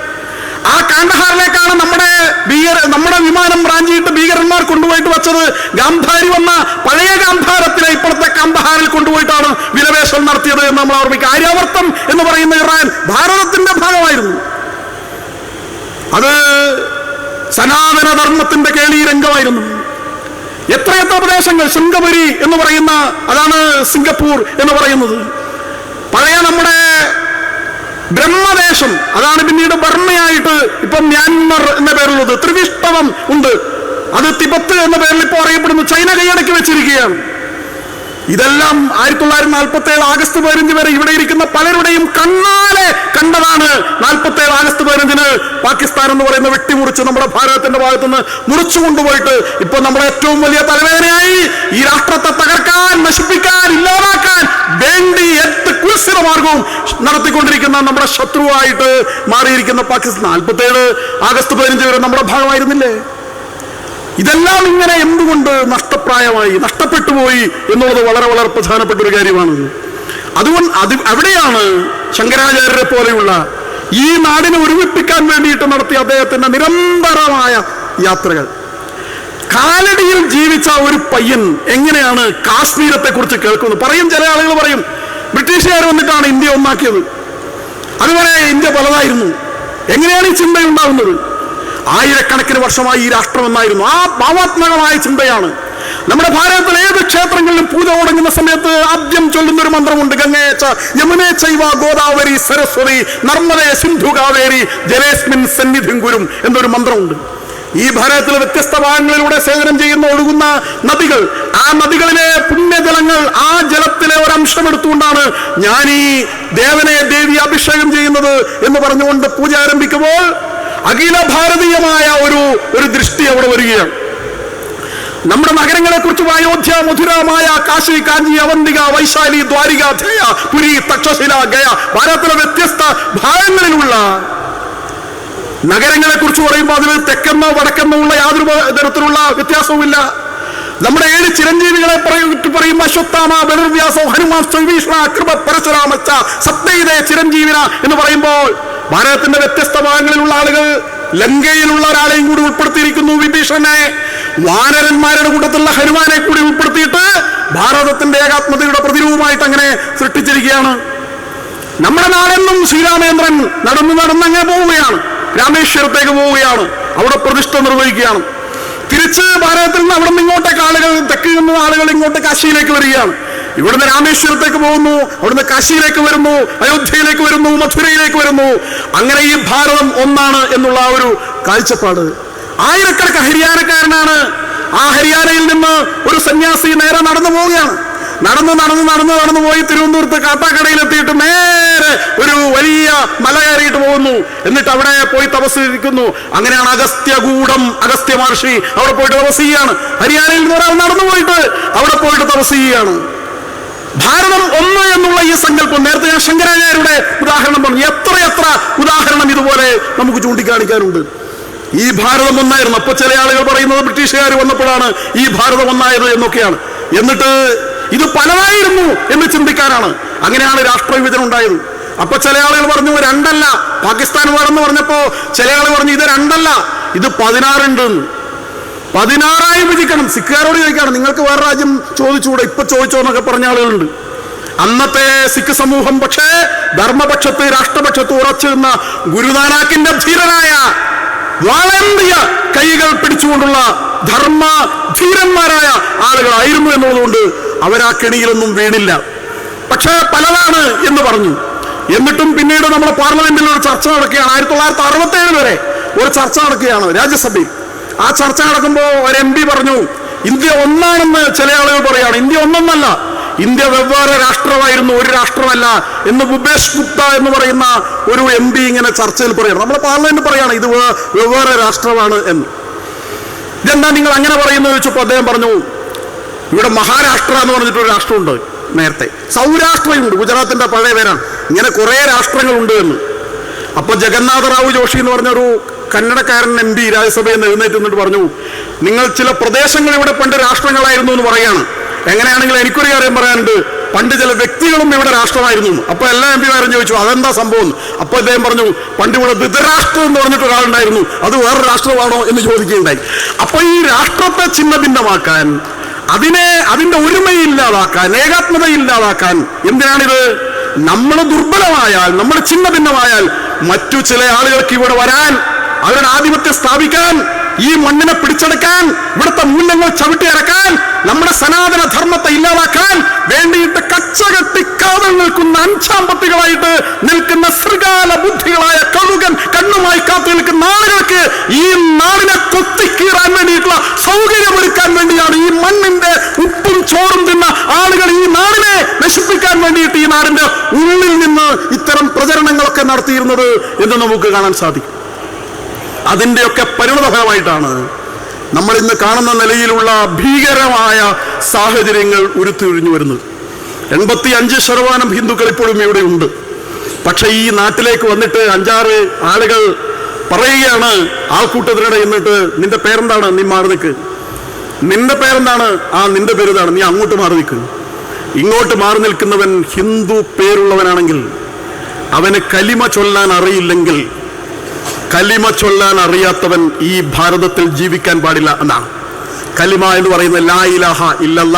ആ കാണ്ഡഹാറിലേക്കാണ് നമ്മുടെ ഭീകര നമ്മുടെ വിമാനം റാഞ്ചിയിട്ട് ഭീകരന്മാർ കൊണ്ടുപോയിട്ട് വെച്ചത്. ഗാന്ധാരി വന്ന പഴയ ഗാന്ധാരത്തിലെ ഇപ്പോഴത്തെ കാന്തഹാറിൽ കൊണ്ടുപോയിട്ടാണ് വിലവേഷം നടത്തിയത് എന്ന് നമ്മൾ ഓർമ്മിക്കുക. ആര്യാവർത്തം എന്ന് പറയുന്ന ഇറാൻ ഭാരതത്തിന്റെ ഭാഗമായിരുന്നു. അത് സനാതന ധർമ്മത്തിന്റെ കേളി രംഗമായിരുന്നു. എത്രയെത്ര പ്രദേശങ്ങൾ? ശൃംഗപുരി എന്ന് പറയുന്ന അതാണ് സിംഗപ്പൂർ എന്ന് പറയുന്നത്. പഴയ നമ്മുടെ ബ്രഹ്മദേശം. അതാണ് പിന്നീട് ബർമ്മയായിട്ട് ഇപ്പൊ മ്യാൻമർ എന്ന പേരുള്ളത്. ത്രിവിഷ്ടവം ഉണ്ട്. അത് തിബത്ത് എന്ന പേരിൽ ഇപ്പോൾ അറിയപ്പെടുന്നു. ചൈന കൈയടക്കി വെച്ചിരിക്കുകയാണ്. ഇതെല്ലാം ആയിരത്തി തൊള്ളായിരത്തി നാൽപ്പത്തി ഏഴ് ആഗസ്റ്റ് പതിനഞ്ച് വരെ ഇവിടെ ഇരിക്കുന്ന പലരുടെയും കണ്ണാലെ കണ്ടതാണ്. നാൽപ്പത്തി ഏഴ് ആഗസ്റ്റ് പതിനഞ്ചിന് പാകിസ്ഥാൻ എന്ന് പറയുന്ന വെട്ടിമുറിച്ച് നമ്മുടെ ഭാരതത്തിന്റെ ഭാഗത്തുനിന്ന് മുറിച്ചു കൊണ്ടുപോയിട്ട് ഇപ്പൊ നമ്മുടെ ഏറ്റവും വലിയ തലവേദനയായി ഈ രാഷ്ട്രത്തെ തകർക്കാൻ നശിപ്പിക്കാൻ ഇല്ലാതാക്കാൻ വേണ്ടി എത്ത് കുൽസിത മാർഗവും നടത്തിക്കൊണ്ടിരിക്കുന്ന നമ്മുടെ ശത്രുവായിട്ട് മാറിയിരിക്കുന്ന പാകിസ്ഥാൻ. നാൽപ്പത്തി ഏഴ് ആഗസ്റ്റ് പതിനഞ്ച് വരെ നമ്മുടെ ഭാഗമായിരുന്നില്ലേ? ഇതെല്ലാം ഇങ്ങനെ എന്തുകൊണ്ട് നഷ്ടപ്രായമായി നഷ്ടപ്പെട്ടു പോയി എന്നുള്ളത് വളരെ വളരെ പ്രധാനപ്പെട്ട ഒരു കാര്യമാണ്. അതുകൊണ്ട് അത് അവിടെയാണ് ശങ്കരാചാര്യരെ പോലെയുള്ള ഈ നാടിനെ ഒരുമിപ്പിക്കാൻ വേണ്ടിയിട്ട് നടത്തിയ അദ്ദേഹത്തിന്റെ നിരന്തരമായ യാത്രകൾ. കാലടിയിൽ ജീവിച്ച ഒരു പയ്യൻ എങ്ങനെയാണ് കാശ്മീരത്തെ കുറിച്ച് കേൾക്കുന്നത്? പറയും ചില ആളുകൾ പറയും ബ്രിട്ടീഷുകാർ വന്നിട്ടാണ് ഇന്ത്യ ഒന്നാക്കിയത്. അതുവരെ ഇന്ത്യ പലതായിരുന്നു. എങ്ങനെയാണ് ഈ ചിന്തയുണ്ടാകുന്നത് ആയിരക്കണക്കിന് വർഷമായി ഈ രാഷ്ട്രം എന്നായിരുന്നു. ആ ഭാവാത്മകമായ ചിന്തയാണ്. നമ്മുടെ ഭാരതത്തിൽ ഏത് ക്ഷേത്രങ്ങളിലും പൂജ തുടങ്ങുന്ന സമയത്ത് ആദ്യം ചൊല്ലുന്ന ഒരു മന്ത്രമുണ്ട് ഗംഗേച്ച യമുനേ ചൈവ ഗോദാവരി സരസ്വതി നർമ്മദേ സിന്ധു കാവേരി ജലേസ്മിൻ സന്നിധിം എന്നൊരു മന്ത്രമുണ്ട്. ഈ ഭാരതത്തിലെ വ്യത്യസ്ത ഭാഗങ്ങളിലൂടെ സേവനം ചെയ്യുന്ന ഒഴുകുന്ന നദികൾ ആ നദികളിലെ പുണ്യജലങ്ങൾ ആ ജലത്തിലെ ഒരംശം എടുത്തുകൊണ്ടാണ് ഞാൻ ഈ ദേവനെ ദേവി അഭിഷേകം ചെയ്യുന്നത് എന്ന് പറഞ്ഞുകൊണ്ട് പൂജ ആരംഭിക്കുമ്പോൾ അഖില ഭാരതീയമായ ഒരു ഒരു ദൃഷ്ടി അവിടെ വരികയാണ്. നമ്മുടെ നഗരങ്ങളെ കുറിച്ച് അയോധ്യ മധുരമായ കാശി കാഞ്ചി അവന്തിക വൈശാലി ദ്വാരിക ധേയ പുരി തക്ഷശില ഗയ ഭാരതത്തിലെ വ്യത്യസ്ത ഭാഗങ്ങളിലുള്ള നഗരങ്ങളെ കുറിച്ച് പറയുമ്പോൾ അതിൽ തെക്കെന്നോ വടക്കെന്നോ ഉള്ള യാതൊരു തരത്തിലുള്ള വ്യത്യാസവുമില്ല. നമ്മുടെ ഏഴ് ചിരഞ്ജീവികളെ പറയും അശ്വത്ഥാമ ബലർവ്യാസോ ഹനുമാൻ ശ്രീഭീഷ്ണ കൃപ പരശുരാമച്ച സത്യ ചിരഞ്ജീവിന എന്ന് പറയുമ്പോൾ ഭാരതത്തിന്റെ വ്യത്യസ്ത ഭാഗങ്ങളിലുള്ള ആളുകൾ ലങ്കയിലുള്ള ഒരാളെയും കൂടി ഉൾപ്പെടുത്തിയിരിക്കുന്നു വിഭീഷണനെ വാനരന്മാരുടെ കൂട്ടത്തിലുള്ള ഹനുമാനെ കൂടി ഉൾപ്പെടുത്തിയിട്ട് ഭാരതത്തിന്റെ ഏകാത്മതയുടെ പ്രതിരൂപമായിട്ട് അങ്ങനെ സൃഷ്ടിച്ചിരിക്കുകയാണ്. നമ്മുടെ നാടെന്നും ശ്രീരാമേന്ദ്രൻ നടന്നു നടന്നങ്ങ് പോവുകയാണ്. രാമേശ്വരത്തേക്ക് പോവുകയാണ്. അവിടെ പ്രതിഷ്ഠ നിർവഹിക്കുകയാണ്. തിരിച്ച് ഭാരതത്തിൽ നിന്ന് അവിടെ നിന്ന് ഇങ്ങോട്ടേക്ക് ആളുകൾ തെക്കിൽ നിന്ന് ആളുകൾ ഇങ്ങോട്ട് കാശിയിലേക്ക് വരികയാണ്. ഇവിടുന്ന് രാമേശ്വരത്തേക്ക് പോകുന്നു അവിടുന്ന് കാശിയിലേക്ക് വരുന്നു അയോധ്യയിലേക്ക് വരുന്നു മഥുരയിലേക്ക് വരുന്നു. അങ്ങനെ ഈ ഭാരതം ഒന്നാണ് എന്നുള്ള ആ ഒരു കാഴ്ചപ്പാട്. ആയിരക്കണക്ക് ഹരിയാനക്കാരനാണ്. ആ ഹരിയാനയിൽ നിന്ന് ഒരു സന്യാസി നേരെ നടന്നു പോവുകയാണ്. നടന്ന് നടന്ന് നടന്ന് നടന്നു പോയി തിരുവനന്തപുരത്ത് കാട്ടാക്കടയിൽ എത്തിയിട്ട് നേരെ ഒരു വലിയ മല കയറിയിട്ട് പോകുന്നു. എന്നിട്ട് അവിടെ പോയി തപസ്സിരിക്കുന്നു. അങ്ങനെയാണ് അഗസ്ത്യകൂടം അഗസ്ത്യ മഹർഷി അവിടെ പോയിട്ട് തപസ് ചെയ്യാണ്. ഹരിയാനയിൽ നിന്ന് ഒരാൾ നടന്നു പോയിട്ട് അവിടെ പോയിട്ട് തപസ് ചെയ്യുകയാണ് ഭാരതം ഒന്ന് എന്നുള്ള ഈ സങ്കല്പം. നേരത്തെ ഞാൻ ശങ്കരാചാര്യരുടെ ഉദാഹരണം പറഞ്ഞു. എത്ര എത്ര ഉദാഹരണം ഇതുപോലെ നമുക്ക് ചൂണ്ടിക്കാണിക്കാനുണ്ട്. ഈ ഭാരതം ഒന്നായിരുന്നു. അപ്പൊ ചില ആളുകൾ പറയുന്നത് ബ്രിട്ടീഷുകാർ വന്നപ്പോഴാണ് ഈ ഭാരതം ഒന്നായത് എന്നൊക്കെയാണ്. എന്നിട്ട് ഇത് പലതായിരുന്നു എന്ന് ചിന്തിക്കാനാണ്. അങ്ങനെയാണ് രാഷ്ട്ര വിഭജനം ഉണ്ടായത്. അപ്പൊ ചില ആളുകൾ പറഞ്ഞു രണ്ടല്ല. പാകിസ്ഥാൻ വേണമെന്ന് പറഞ്ഞപ്പോ ചില ആളുകൾ പറഞ്ഞു ഇത് രണ്ടല്ല. ഇത് പതിനാറുണ്ട് പതിനാറായി വിഭജിക്കണം. സിഖുകാരോട് ചോദിക്കണം നിങ്ങൾക്ക് വേറെ രാജ്യം ചോദിച്ചുകൂടെ? ഇപ്പൊ ചോദിച്ചോ എന്നൊക്കെ പറഞ്ഞ ആളുകളുണ്ട്. അന്നത്തെ സിഖ് സമൂഹം പക്ഷേ ധർമ്മപക്ഷത്ത് രാഷ്ട്രപക്ഷത്ത് ഉറച്ചു നിന്ന ഗുരുനാനാക്കിന്റെ ധീരനായ വാളേന്തിയ കൈകൾ പിടിച്ചുകൊണ്ടുള്ള ധർമ്മ ധീരന്മാരായ ആളുകളായിരുന്നു എന്നുള്ളതുകൊണ്ട് അവരാ കെണിയിലൊന്നും വീണില്ല. പക്ഷേ പലതാണ് എന്ന് പറഞ്ഞു. എന്നിട്ടും പിന്നീട് നമ്മുടെ പാർലമെന്റിൽ ഒരു ചർച്ച നടക്കുകയാണ്. ആയിരത്തി തൊള്ളായിരത്തി അറുപത്തി ഏഴ് വരെ ഒരു ചർച്ച നടക്കുകയാണ് രാജ്യസഭയിൽ. ആ ചർച്ച നടക്കുമ്പോൾ ഒരു എം പി പറഞ്ഞു ഇന്ത്യ ഒന്നാണെന്ന് ചില ആളുകൾ പറയുകയാണ് ഇന്ത്യ ഒന്നൊന്നല്ല. ഇന്ത്യ വെവ്വേറെ രാഷ്ട്രമായിരുന്നു ഒരു രാഷ്ട്രമല്ല എന്ന് ഭൂപേഷ് ഗുപ്ത എന്ന് പറയുന്ന ഒരു എം പി ഇങ്ങനെ ചർച്ചയിൽ പറയണം. നമ്മുടെ പാർലമെന്റ് പറയാണ് ഇത് വെവ്വേറെ രാഷ്ട്രമാണ് എന്ന്. ഇതെന്താ നിങ്ങൾ അങ്ങനെ പറയുന്നത് ചോദിച്ചപ്പോൾ അദ്ദേഹം പറഞ്ഞു ഇവിടെ മഹാരാഷ്ട്ര എന്ന് പറഞ്ഞിട്ട് ഒരു രാഷ്ട്രമുണ്ട് നേരത്തെ. സൗരാഷ്ട്രയുണ്ട് ഗുജറാത്തിന്റെ പഴയ പേരാണ്. ഇങ്ങനെ കുറേ രാഷ്ട്രങ്ങളുണ്ട് എന്ന്. അപ്പൊ ജഗന്നാഥ റാവു ജോഷി എന്ന് പറഞ്ഞൊരു കന്നഡക്കാരൻ എം പി രാജ്യസഭയിൽ എഴുന്നേറ്റ് എന്നിട്ട് പറഞ്ഞു നിങ്ങൾ ചില പ്രദേശങ്ങൾ ഇവിടെ പണ്ട് രാഷ്ട്രങ്ങളായിരുന്നു എന്ന് പറയാണ് എങ്ങനെയാണെങ്കിൽ എനിക്കൊരു കാര്യം പറയാനുണ്ട്. പണ്ട് ചില വ്യക്തികളും ഇവിടെ രാഷ്ട്രമായിരുന്നു. അപ്പൊ എല്ലാ എം പിമാരും ചോദിച്ചു അതെന്താ സംഭവം? അപ്പൊ അദ്ദേഹം പറഞ്ഞു പണ്ട് ഇവിടെ ധൃതരാഷ്ട്രം എന്ന് പറഞ്ഞിട്ട് ഒരാളുണ്ടായിരുന്നു. അത് വേറെ രാഷ്ട്രമാണോ? എന്ന് ചോദിക്കുകയുണ്ടായി. അപ്പൊ ഈ രാഷ്ട്രത്തെ ചിഹ്ന ഭിന്നമാക്കാൻ അതിനെ അതിന്റെ ഒരുമയില്ലാതാക്കാൻ ഏകാത്മതയില്ലാതാക്കാൻ എന്തിനാണിത്? നമ്മൾ ദുർബലമായാൽ നമ്മൾ ചിഹ്ന ഭിന്നമായാൽ മറ്റു ചില ആളുകൾക്ക് ഇവിടെ വരാൻ അവരുടെ ആധിപത്യം സ്ഥാപിക്കാൻ ഈ മണ്ണിനെ പിടിച്ചെടുക്കാൻ ഇവിടുത്തെ മൂല്യങ്ങൾ ചവിട്ടിയിറക്കാൻ നമ്മുടെ സനാതന ധർമ്മത്തെ ഇല്ലാതാക്കാൻ വേണ്ടിയിട്ട് കച്ചകെട്ടി കാവൽ നിൽക്കുന്ന അഞ്ചാമ്പത്തികളായിട്ട് നിൽക്കുന്ന ശൃഗാല ബുദ്ധികളായ കഴുകൻ കണ്ണുമായി കാത്തു നിൽക്കുന്ന ആളുകൾക്ക് ഈ നാടിനെ കൊത്തിക്കീറാൻ വേണ്ടിയിട്ടുള്ള സൗകര്യമൊരുക്കാൻ വേണ്ടിയാണ് ഈ മണ്ണിന്റെ ഉപ്പും ചോറും തിന്ന ആളുകൾ ഈ നാടിനെ നശിപ്പിക്കാൻ വേണ്ടിയിട്ട് ഈ നാടിന്റെ ഉള്ളിൽ നിന്ന് ഇത്തരം പ്രചരണങ്ങളൊക്കെ നടത്തിയിരുന്നത് എന്ന് നമുക്ക് കാണാൻ സാധിക്കും. അതിന്റെയൊക്കെ പരിണതഫലമായിട്ടാണ് നമ്മൾ ഇന്ന് കാണുന്ന നിലയിലുള്ള ഭീകരമായ സാഹചര്യങ്ങൾ ഉരുത്തിരിഞ്ഞു വരുന്നത്. എൺപത്തി അഞ്ച് ശതമാനം ഹിന്ദുക്കൾ ഇപ്പോഴും ഇവിടെ ഉണ്ട്. പക്ഷെ ഈ നാട്ടിലേക്ക് വന്നിട്ട് അഞ്ചാറ് ആളുകൾ പറയുകയാണ് ആൾക്കൂട്ടത്തിനിടെ എന്നിട്ട് നിന്റെ പേരെന്താണ്? നീ മാറി നിൽക്ക്. നിന്റെ പേരെന്താണ്? ആ നിന്റെ പേരിതാണ് നീ അങ്ങോട്ട് മാറി നിൽക്ക്. ഇങ്ങോട്ട് മാറി നിൽക്കുന്നവൻ ഹിന്ദു പേരുള്ളവനാണെങ്കിൽ അവന് കലിമ ചൊല്ലാൻ അറിയില്ലെങ്കിൽ കലിമ ചൊല്ലാൻ അറിയാത്തവൻ ഈ ഭാരതത്തിൽ ജീവിക്കാൻ പാടില്ല എന്നാണ്. കലിമ എന്ന് പറയുന്ന ലാ ഇലാഹ ഇല്ലല്ല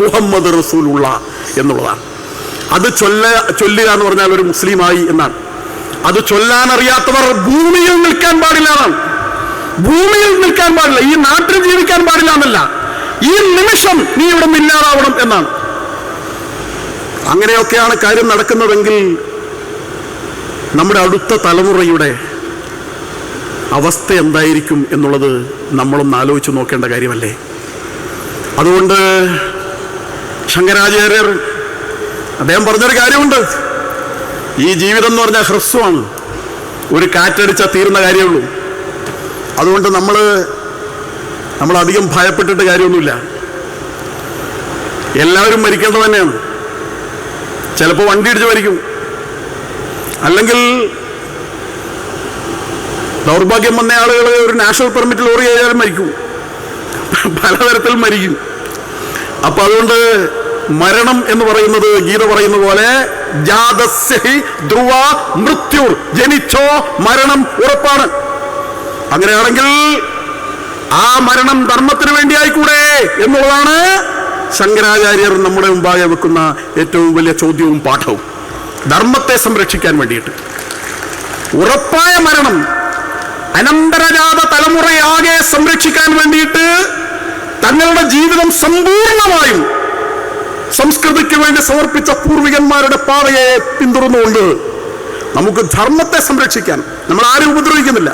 മുഹമ്മദ് റസൂലുള്ള എന്നുള്ളതാണ്. അത് ചൊല്ല ചൊല്ലുക എന്ന് പറഞ്ഞാൽ ഒരു മുസ്ലിമായി എന്നാണ്. അത് ചൊല്ലാൻ അറിയാത്തവർ ഭൂമിയിൽ നിൽക്കാൻ പാടില്ല എന്നാണ്. ഭൂമിയിൽ നിൽക്കാൻ പാടില്ല. ഈ നാട്ടിൽ ജീവിക്കാൻ പാടില്ല എന്നല്ല. ഈ നിമിഷം നീ ഇവിടെ ഇല്ലാതാവണം എന്നാണ്. അങ്ങനെയൊക്കെയാണ് കാര്യം നടക്കുന്നതെങ്കിൽ നമ്മുടെ അടുത്ത തലമുറയുടെ അവസ്ഥ എന്തായിരിക്കും എന്നുള്ളത് നമ്മളൊന്ന് ആലോചിച്ച് നോക്കേണ്ട കാര്യമല്ലേ? അതുകൊണ്ട് ശങ്കരാചാര്യർ അദ്ദേഹം പറഞ്ഞൊരു കാര്യമുണ്ട്. ഈ ജീവിതം എന്ന് പറഞ്ഞാൽ ഹ്രസ്വമാണ്. ഒരു കാറ്റടിച്ചാൽ തീരുന്ന കാര്യമുള്ളൂ അതുകൊണ്ട് നമ്മൾ നമ്മൾ അധികം ഭയപ്പെട്ടിട്ട് കാര്യമൊന്നുമില്ല. എല്ലാവരും മരിക്കേണ്ടത് തന്നെയാണ്. ചിലപ്പോൾ വണ്ടി ഇടിച്ച് മരിക്കും. അല്ലെങ്കിൽ ദൗർഭാഗ്യം വന്ന ആളുകൾ ഒരു നാഷണൽ പെർമിറ്റ് ലോറി ആയാലും മരിക്കും. പലതരത്തിൽ മരിക്കും. അപ്പൊ അതുകൊണ്ട് മരണം എന്ന് പറയുന്നത് ഗീത പറയുന്ന പോലെ ധ്രുവ മൃത്യു ജനിച്ചോ മരണം ഉറപ്പാണ്. അങ്ങനെയാണെങ്കിൽ ആ മരണം ധർമ്മത്തിന് വേണ്ടിയായിക്കൂടെ എന്നുള്ളതാണ് ശങ്കരാചാര്യർ നമ്മുടെ മുമ്പാകെ വെക്കുന്ന ഏറ്റവും വലിയ ചോദ്യവും പാഠവും. ധർമ്മത്തെ സംരക്ഷിക്കാൻ വേണ്ടിയിട്ട്. ഉറപ്പായ മരണം അനന്തരജാത തലമുറയാകെ സംരക്ഷിക്കാൻ വേണ്ടിയിട്ട് തങ്ങളുടെ ജീവിതം സമ്പൂർണമായും സംസ്കൃതിക്ക് വേണ്ടി സമർപ്പിച്ച പൂർവികന്മാരുടെ പാതയെ പിന്തുടർന്നുകൊണ്ട് നമുക്ക് ധർമ്മത്തെ സംരക്ഷിക്കാൻ നമ്മൾ ആരും ഉപദ്രവിക്കുന്നില്ല.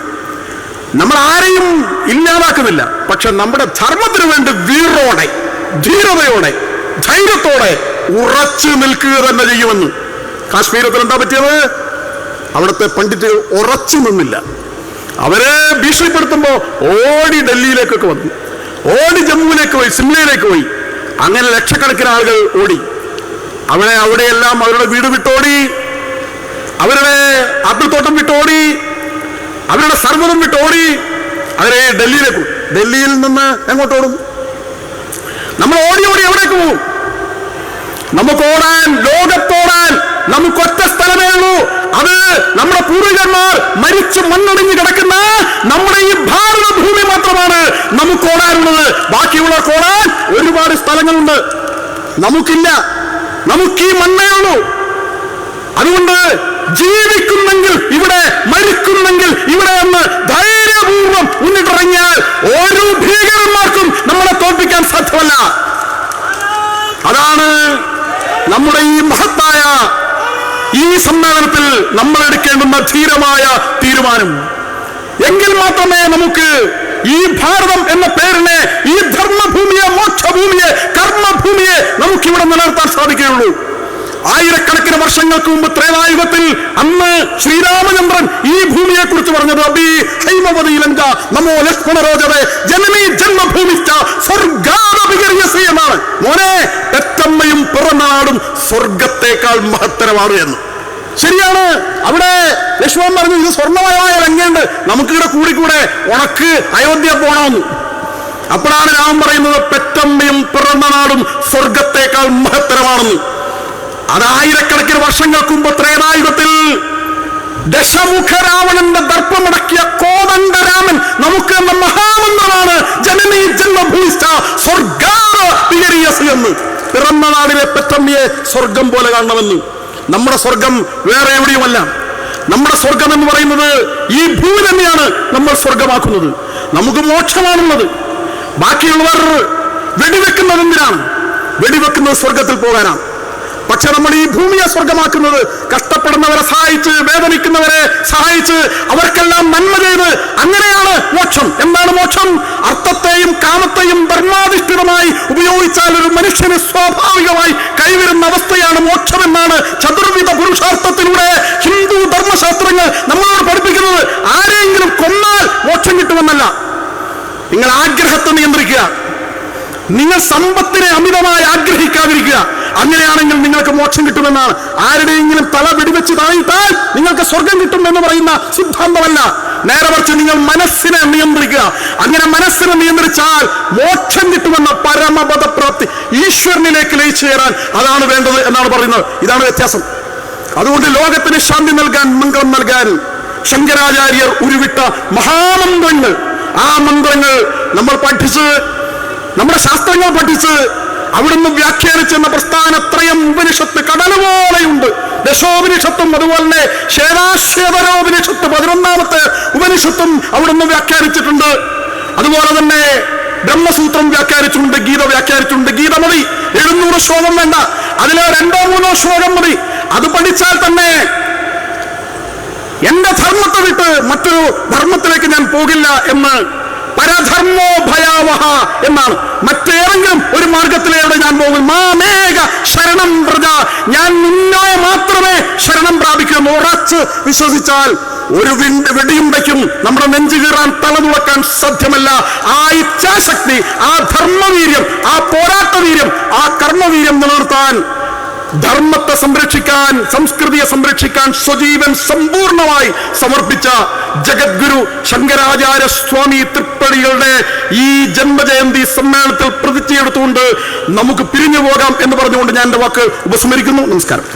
നമ്മൾ ആരെയും ഇല്ലാതാക്കുന്നില്ല. പക്ഷെ നമ്മുടെ ധർമ്മത്തിന് വേണ്ടി വീറോടെ ധീരതയോടെ ധൈര്യത്തോടെ ഉറച്ചു നിൽക്കുക തന്നെ ചെയ്യുമെന്ന് കാശ്മീരത്തിൽ എന്താ പറ്റിയത്? അവിടുത്തെ പണ്ഡിറ്റുകൾ ഉറച്ചു നിന്നില്ല. അവരെ ഭീഷണിപ്പെടുത്തുമ്പോൾ ഓടി ഡൽഹിയിലേക്കൊക്കെ വന്നു. ഓടി ജമ്മുവിലേക്ക് പോയി സിംലയിലേക്ക് പോയി. അങ്ങനെ ലക്ഷക്കണക്കിന് ആളുകൾ ഓടി. അവിടെ അവിടെയെല്ലാം അവരുടെ വീട് വിട്ടോടി. അവരുടെ ആപ്പിൾത്തോട്ടം വിട്ടോടി. അവരുടെ സർവതം വിട്ടോടി. അവരെ ഡൽഹിയിലേക്ക്. ഡൽഹിയിൽ നിന്ന് എങ്ങോട്ട് ഓടും നമ്മൾ ഓടി ഓടി എവിടേക്ക് പോകും? നമുക്ക് ഓടാൻ ലോകത്തോടാൻ നമുക്ക് ഒറ്റ സ്ഥലമേ ഉള്ളൂ. അത് നമ്മുടെ പൂർവികന്മാർ മരിച്ചു മണ്ണടിഞ്ഞു കിടക്കുന്ന നമ്മുടെ ഈ ഭാരതഭൂമി മാത്രമാണ്. നമുക്ക് ഓടാനുള്ളത്. ബാക്കിയുള്ളവർക്ക് ഓടാൻ ഒരുപാട് സ്ഥലങ്ങളുണ്ട്. നമുക്കില്ല. നമുക്ക് ഈ മണ്ണേ ഉള്ളൂ. അതുകൊണ്ട് ജീവിക്കുന്നെങ്കിൽ ഇവിടെ മരിക്കുന്നെങ്കിൽ ഇവിടെ എന്ന് ധൈര്യപൂർവം മുന്നിട്ടിറങ്ങിയാൽ ഓരോ ഭീകരന്മാർക്കും നമ്മളെ തോൽപ്പിക്കാൻ സാധ്യമല്ല. അതാണ് നമ്മുടെ ഈ മഹത്തായ ഈ സമ്മേളനത്തിൽ നമ്മൾ എടുക്കേണ്ടുന്ന ധീരമായ തീരുമാനം. എങ്കിൽ മാത്രമേ നമുക്ക് ഈ ഭാരതം എന്ന പേരിനെ ഈ ധർമ്മഭൂമിയെ മോക്ഷഭൂമിയെ കർമ്മഭൂമിയെ നമുക്കിവിടെ നിലനിർത്താൻ സാധിക്കുകയുള്ളൂ. ആയിരക്കണക്കിന് വർഷങ്ങൾക്ക് മുമ്പ് ത്രേതായുഗത്തിൽ അന്ന് ശ്രീരാമചന്ദ്രൻ ഈ ഭൂമിയെ കുറിച്ച് പറഞ്ഞത് അബി ഹൈമവതി ലങ്ക നമോ ലക്ഷ്മണരോജവേ ജനനീ ജന്മഭൂമിച്ച എന്നാണ് മോനെ പെറ്റമ്മയും പിറന്നാടും സ്വർഗത്തേക്കാൾ മഹത്തരമാണ് എന്ന്. ശരിയാണ്. അവിടെ ലക്ഷ്മണൻ പറഞ്ഞു ഇത് സ്വർണമയമായ ലങ്കയുണ്ട്. നമുക്കിവിടെ കൂടിക്കൂടെ. ഉണക്ക് അയോധ്യ പോണമെന്ന്. അപ്പോഴാണ് രാമൻ പറയുന്നത് പെറ്റമ്മയും പിറന്ന നാടും സ്വർഗത്തേക്കാൾ മഹത്തരമാണെന്ന്. അത് ആയിരക്കണക്കിന് വർഷങ്ങൾക്ക് മുമ്പ് ത്രേതായുഗത്തിൽ ദശമുഖ രാവണന്റെ ദർപ്പമടക്കിയ കോതണ്ട രാമൻ നമുക്ക് എന്ന മഹാമന്ത്രമാണ് ജനനീ ജന്മഭൂയിച്ച സ്വർഗാര വിഹരിയസ് എന്ന്. പിറന്ന നാടിലെ പെറ്റമ്മയെ സ്വർഗം പോലെ കാണണമെന്ന്. നമ്മുടെ സ്വർഗം വേറെ എവിടെയുമല്ല. നമ്മുടെ സ്വർഗം എന്ന് പറയുന്നത് ഈ ഭൂമി തന്നെയാണ് നമ്മൾ സ്വർഗമാക്കുന്നത്. നമുക്ക് മോക്ഷമാണുള്ളത്. ബാക്കിയുള്ളവർ വെടിവെക്കുന്നത് എന്തിനാണ്? വെടിവെക്കുന്നത് സ്വർഗത്തിൽ പോകാനാണ്. പക്ഷെ നമ്മൾ ഈ ഭൂമിയെ സ്വർഗമാക്കുന്നത് കഷ്ടപ്പെടുന്നവരെ സഹായിച്ച് വേദനിക്കുന്നവരെ സഹായിച്ച് അവർക്കെല്ലാം നന്മ ചെയ്ത് അങ്ങനെയാണ് മോക്ഷം. എന്താണ് മോക്ഷം? അർത്ഥത്തെയും കാമത്തെയും ധർമാധിഷ്ഠിതമായി ഉപയോഗിച്ചാൽ ഒരു മനുഷ്യന് സ്വാഭാവികമായി കൈവരുന്ന അവസ്ഥയാണ് മോക്ഷം എന്നാണ് ചതുർവിധ പുരുഷാർത്ഥത്തിലൂടെ ഹിന്ദു ധർമ്മശാസ്ത്രങ്ങൾ നമ്മളോട് പഠിപ്പിക്കുന്നത്. ആരെങ്കിലും കൊന്നാൽ മോക്ഷം കിട്ടുമെന്നല്ല. നിങ്ങൾ ആഗ്രഹത്തെ നിയന്ത്രിക്കുക. നിങ്ങൾ സമ്പത്തിനെ അമിതമായി ആഗ്രഹിക്കാതിരിക്കുക. അങ്ങനെയാണെങ്കിൽ നിങ്ങൾക്ക് മോക്ഷം കിട്ടുമെന്നാണ്. ആരുടെയെങ്കിലും തല വെടിവെച്ച് താഴ്ത്താൽ നിങ്ങൾക്ക് സ്വർഗം കിട്ടും എന്ന് പറയുന്ന സിദ്ധാന്തമല്ല. നേരെ മറിച്ച് നിങ്ങൾ മനസ്സിനെ നിയന്ത്രിക്കുക. അങ്ങനെ മനസ്സിനെ നിയന്ത്രിച്ചാൽ മോക്ഷം കിട്ടുമെന്ന പരമപദപ്രാപ്തി ഈശ്വരനിലേക്ക് ലയിച്ചു ചേരാൻ അതാണ് വേണ്ടത് എന്നാണ് പറയുന്നത്. ഇതാണ് വ്യത്യാസം. അതുകൊണ്ട് ലോകത്തിന് ശാന്തി നൽകാൻ മംഗളം നൽകാൻ ശങ്കരാചാര്യർ ഉരുവിട്ട മഹാമന്ത്രങ്ങൾ. ആ മന്ത്രങ്ങൾ നമ്മൾ പഠിച്ച് നമ്മുടെ ശാസ്ത്രങ്ങൾ പഠിച്ച് അവിടുന്ന് വ്യാഖ്യാനിച്ചെന്ന പ്രസ്ഥാനത്രയം ഉപനിഷത്ത് കടൽ പോലെയുണ്ട് ദശോപനിഷത്തും അതുപോലെ തന്നെ ശ്വേതാശ്വേതരോപനിഷത്ത് പതിനൊന്നാമത്തെ ഉപനിഷത്തും അവിടുന്ന് വ്യാഖ്യാനിച്ചിട്ടുണ്ട്. അതുപോലെ തന്നെ ബ്രഹ്മസൂത്രം വ്യാഖ്യാനിച്ചിട്ടുണ്ട് ഗീത വ്യാഖ്യാനിച്ചിട്ടുണ്ട്. ഗീത മതി. എഴുന്നൂറ് ശ്ലോകം വേണ്ട. അതിലെ രണ്ടോ മൂന്നോ ശ്ലോകം മതി. അത് പഠിച്ചാൽ തന്നെ എന്റെ ധർമ്മത്തെ വിട്ട് മറ്റൊരു ധർമ്മത്തിലേക്ക് ഞാൻ പോകില്ല എന്ന് പരധർമ്മോ ഭയാവഹ എന്നാണ്. മറ്റേതെങ്കിലും ഒരു മാർഗത്തിലൂടെ ഞാൻ പോകും. മാമേക ശരണം പ്രജ ഞാൻ നിന്നെ മാത്രമേ ശരണം പ്രാപിക്കൂ ഉറച്ച് വിശ്വസിച്ചാൽ ഒരു വെടിയുണ്ടയ്ക്കും നമ്മുടെ നെഞ്ചു കീറാൻ തല തുളക്കാൻ സാധ്യമല്ല. ആ ഇച്ഛാശക്തി ആ ധർമ്മവീര്യം ആ പോരാട്ടവീര്യം ആ കർമ്മവീര്യം നിലനിർത്താൻ ധർമ്മത്തെ സംരക്ഷിക്കാൻ സംസ്കൃതിയെ സംരക്ഷിക്കാൻ സ്വജീവൻ സമ്പൂർണമായി സമർപ്പിച്ച ജഗദ്ഗുരു ശങ്കരാചാര്യ സ്വാമി തൃപ്പടികളുടെ ഈ ജന്മജയന്തി സമ്മേളനത്തിൽ പ്രതിജ്ഞയെടുത്തുകൊണ്ട് നമുക്ക് പിരിഞ്ഞു പോകാം എന്ന് പറഞ്ഞുകൊണ്ട് ഞാൻ എന്റെ വാക്ക് ഉപസ്മരിക്കുന്നു നമസ്കാരം.